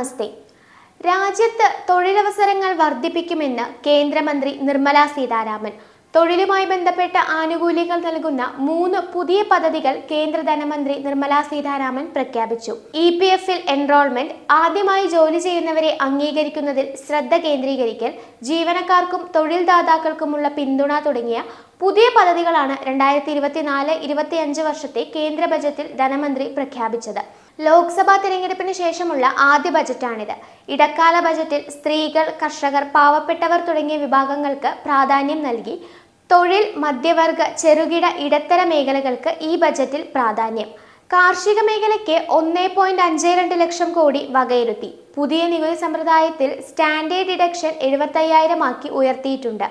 നമസ്തേ. രാജ്യത്ത് തൊഴിലവസരങ്ങൾ വർദ്ധിപ്പിക്കുമെന്ന് കേന്ദ്രമന്ത്രി നിർമ്മല സീതാരാമൻ. തൊഴിലുമായി ബന്ധപ്പെട്ട ആനുകൂല്യങ്ങൾ നൽകുന്ന മൂന്ന് പുതിയ പദ്ധതികൾ കേന്ദ്ര ധനമന്ത്രി നിർമ്മല സീതാരാമൻ പ്രഖ്യാപിച്ചു. ഇ പി എഫിൽ എൻറോൾമെന്റ് ആദ്യമായി ജോലി ചെയ്യുന്നവരെ അംഗീകരിക്കുന്നതിൽ ശ്രദ്ധ കേന്ദ്രീകരിക്കൽ ജീവനക്കാർക്കും തൊഴിൽദാതാക്കൾക്കുമുള്ള പിന്തുണ തുടങ്ങിയ പുതിയ പദ്ധതികളാണ് രണ്ടായിരത്തി ഇരുപത്തിനാല് ഇരുപത്തിയഞ്ച് വർഷത്തെ കേന്ദ്ര ബജറ്റിൽ ധനമന്ത്രി പ്രഖ്യാപിച്ചത്. ലോക്സഭാ തിരഞ്ഞെടുപ്പിന് ശേഷമുള്ള ആദ്യ ബജറ്റാണിത്. ഇടക്കാല ബജറ്റിൽ സ്ത്രീകൾ കർഷകർ പാവപ്പെട്ടവർ തുടങ്ങിയ വിഭാഗങ്ങൾക്ക് പ്രാധാന്യം നൽകി തൊഴിൽ മധ്യവർഗ ചെറുകിട ഇടത്തര മേഖലകൾക്ക് ഈ ബജറ്റിൽ പ്രാധാന്യം. കാർഷിക മേഖലയ്ക്ക് ഒന്നേ പോയിന്റ് അഞ്ച് രണ്ട് ലക്ഷം കോടി വകയിരുത്തി. പുതിയ നികുതി സമ്പ്രദായത്തിൽ സ്റ്റാൻഡേർഡ് ഡിഡക്ഷൻ എഴുപത്തയ്യായിരം ആക്കി ഉയർത്തിയിട്ടുണ്ട്.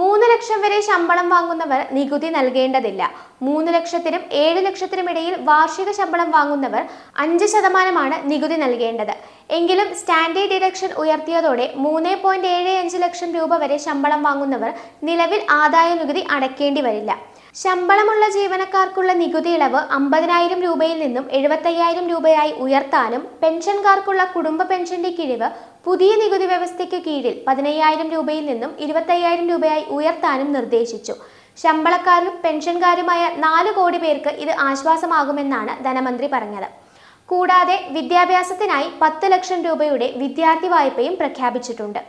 മൂന്ന് ലക്ഷം വരെ ശമ്പളം വാങ്ങുന്നവർ നികുതി നൽകേണ്ടതില്ല. മൂന്ന് ലക്ഷത്തിനും ഏഴ് ലക്ഷത്തിനും ഇടയിൽ വാർഷിക ശമ്പളം വാങ്ങുന്നവർ അഞ്ച് ശതമാനമാണ് നികുതി നൽകേണ്ടത്. എങ്കിലും സ്റ്റാൻഡേർഡ് ഡിഡക്ഷൻ ഉയർത്തിയതോടെ മൂന്ന് പോയിന്റ് ഏഴ് അഞ്ച് ലക്ഷം രൂപ വരെ ശമ്പളം വാങ്ങുന്നവർ നിലവിൽ ആദായ നികുതി അടയ്ക്കേണ്ടി വരില്ല. ശമ്പളമുള്ള ജീവനക്കാർക്കുള്ള നികുതി ഇളവ് അമ്പതിനായിരം രൂപയിൽ നിന്നും എഴുപത്തയ്യായിരം രൂപയായി ഉയർത്താനും പെൻഷൻകാർക്കുള്ള കുടുംബ പെൻഷന്റെ കിഴിവ് പുതിയ നികുതി വ്യവസ്ഥയ്ക്ക് കീഴിൽ പതിനയ്യായിരം രൂപയിൽ നിന്നും ഇരുപത്തയ്യായിരം രൂപയായി ഉയർത്താനും നിർദ്ദേശിച്ചു. ശമ്പളക്കാരും പെൻഷൻകാരുമായ നാല് കോടി പേർക്ക് ഇത് ആശ്വാസമാകുമെന്നാണ് ധനമന്ത്രി പറഞ്ഞത്. കൂടാതെ വിദ്യാഭ്യാസത്തിനായി പത്ത് ലക്ഷം രൂപയുടെ വിദ്യാർത്ഥി വായ്പയും പ്രഖ്യാപിച്ചിട്ടുണ്ട്.